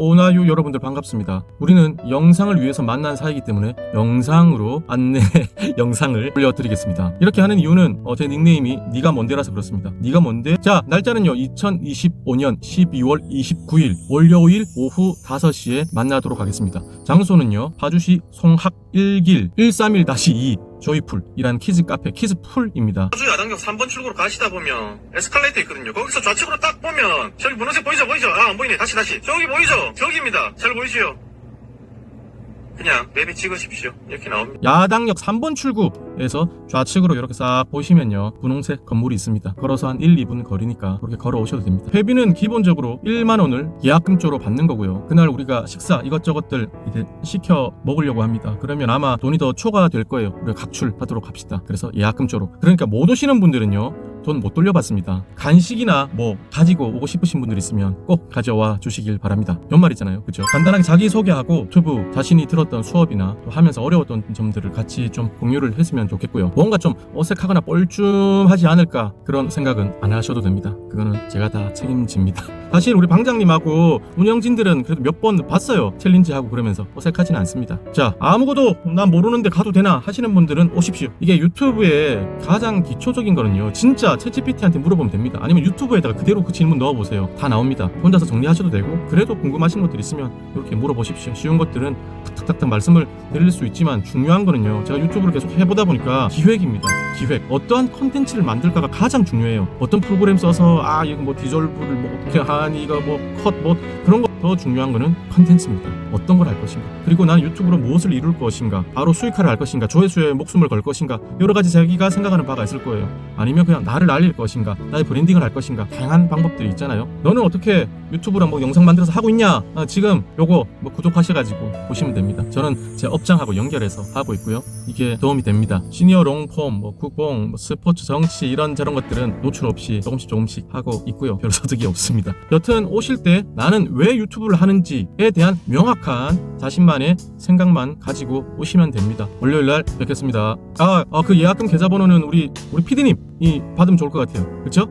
오나유 여러분들 반갑습니다. 우리는 영상을 위해서 만난 사이기 때문에 영상으로 안내 영상을 올려드리겠습니다. 이렇게 하는 이유는 어, 제 닉네임이 네가 뭔데라서 그렇습니다. 네가 뭔데? 자 날짜는요 2025년 12월 29일 월요일 오후 5시에 만나도록 하겠습니다. 장소는요 파주시 송학 1길 131-2 조이풀이라는 키즈 카페 키즈풀입니다. 파주 야당역 3번 출구로 가시다 보면 에스컬레이터 있거든요. 거기서 좌측으로 딱 보면 저기 분홍색 보이죠? 보이죠? 아, 안 보이네. 다시 다시. 저기 보이죠? 저기입니다. 잘 보이시죠? 그냥 맵에 찍으십시오. 이렇게 나옵니다. 야당역 3번 출구에서 좌측으로 이렇게 싹 보시면요. 분홍색 건물이 있습니다. 걸어서 한 1, 2분 거리니까 그렇게 걸어 오셔도 됩니다. 회비는 기본적으로 1만 원을 예약금 쪽으로 받는 거고요. 그날 우리가 식사 이것저것들 이제 시켜 먹으려고 합니다. 그러면 아마 돈이 더 초과될 거예요. 우리가 각출하도록 합시다. 그래서 예약금 쪽으로. 그러니까 못 오시는 분들은요 돈 못 돌려받습니다. 간식이나 뭐 가지고 오고 싶으신 분들 있으면 꼭 가져와 주시길 바랍니다. 연말이잖아요. 그죠? 간단하게 자기소개하고 유튜브 자신이 들었던 수업이나 또 하면서 어려웠던 점들을 같이 좀 공유를 했으면 좋겠고요. 뭔가 좀 어색하거나 뻘쭘하지 않을까 그런 생각은 안 하셔도 됩니다. 그거는 제가 다 책임집니다. 사실 우리 방장님하고 운영진들은 그래도 몇 번 봤어요. 챌린지하고 그러면서 어색하진 않습니다. 자, 아무것도 난 모르는데 가도 되나 하시는 분들은 오십시오. 이게 유튜브의 가장 기초적인 거는요. 진짜 챗GPT한테 물어보면 됩니다. 아니면 유튜브에다가 그대로 그 질문 넣어보세요. 다 나옵니다. 혼자서 정리하셔도 되고 그래도 궁금하신 것들 있으면 이렇게 물어보십시오. 쉬운 것들은 탁탁탁탁 말씀을 드릴 수 있지만 중요한 거는요. 제가 유튜브를 계속 해보다 보니까 기획입니다. 기획. 어떠한 컨텐츠를 만들까가 가장 중요해요. 어떤 프로그램 써서 아 이거 뭐 디졸브를 뭐 어떻게 하니 이거 뭐 컷 뭐 그런 거 더 중요한 거는 컨텐츠입니다. 어떤 걸 할 것인가. 그리고 난 유튜브로 무엇을 이룰 것인가. 바로 수익화를 할 것인가. 조회수에 목숨을 걸 것인가. 여러 가지 자기가 생각하는 바가 있을 거예요. 아니면 그냥 나를 알릴 것인가. 나의 브랜딩을 할 것인가. 다양한 방법들이 있잖아요. 너는 어떻게 유튜브랑 뭐 영상 만들어서 하고 있냐? 아, 지금 요거 뭐 구독하셔가지고 보시면 됩니다. 저는 제 업장하고 연결해서 하고 있고요. 이게 도움이 됩니다. 시니어 롱폼, 뭐 국뽕, 뭐 스포츠, 정치 이런 저런 것들은 노출 없이 조금씩 조금씩 하고 있고요. 별 소득이 없습니다. 여튼 오실 때 나는 왜 유튜브 를 하는지에 대한 명확한 자신만의 생각만 가지고 오시면 됩니다. 월요일 날 뵙겠습니다. 아, 아, 그 예약금 계좌번호는 우리 우리 PD님이 받으면 좋을 것 같아요. 그렇죠?